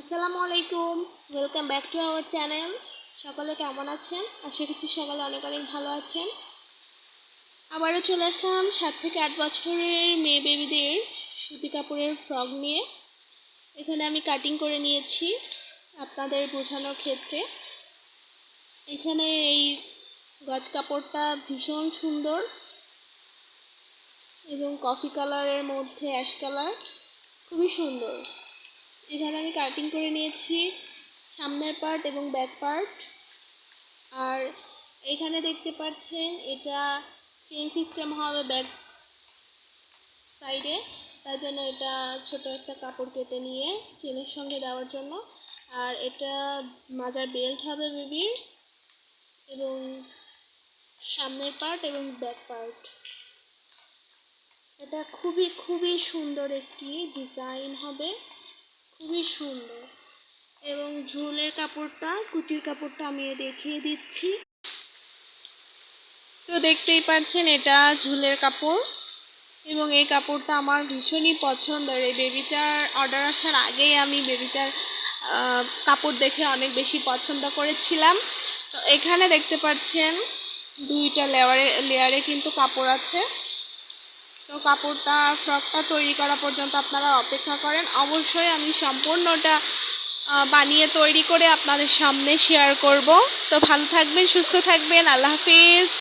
আসসালামু আলাইকুম। Welcome back to our channel সকলে কেমন আছেন? আশা করছি সকালে অনেক অনেক ভালো আছেন। আবারও চলে আসলাম সাত থেকে আট বছরের মেয়ে বেবিদের সুতি কাপড়ের ফ্রক নিয়ে। এখানে আমি কাটিং করে নিয়েছি আপনাদের বোঝানোর ক্ষেত্রে। এখানে এই গজ কাপড়টা ভীষণ সুন্দর। এবং কফি কালারের মধ্যে অ্যাশ কালার খুবই সুন্দর। কাটিং করে নিয়েছি, সামনের পার্ট এবং ব্যাক পার্ট আর এখানে দেখতে পাচ্ছেন, এটা চেন সিস্টেম হবে ব্যাক সাইডে তার জন্য এটা ছোট একটা কাপড় কেটে নিয়ে চেনের সঙ্গে দেওয়ার জন্য। আর এটা মাজার বেল্ট হবে বেবির এবং সামনের পার্ট এবং ব্যাক পার্ট এটা খুবই খুবই সুন্দর একটি ডিজাইন হবে। খুবই সুন্দর। এবং ঝোলের কাপড়টা, কুচির কাপড়টা আমি দেখিয়ে দিচ্ছি। তো দেখতেই পাচ্ছেন, এটা ঝুলের কাপড়। এবং এই কাপড়টা আমার ভীষণই পছন্দের। এই বেবিটার অর্ডার আসার আগেই আমি বেবিটার কাপড় দেখে অনেক বেশি পছন্দ করেছিলাম। তো এখানে দেখতে পাচ্ছেন, দুইটা লেয়ারে লেয়ারে কিন্তু কাপড় আছে। তো কাপড়টা ফ্রকটা তৈরি করা পর্যন্ত আপনারা অপেক্ষা করেন। অবশ্যই আমি সম্পূর্ণটা বানিয়ে তৈরি করে আপনাদের সামনে শেয়ার করব। তো ভালো থাকবেন, সুস্থ থাকবেন। আল্লাহ হাফিজ।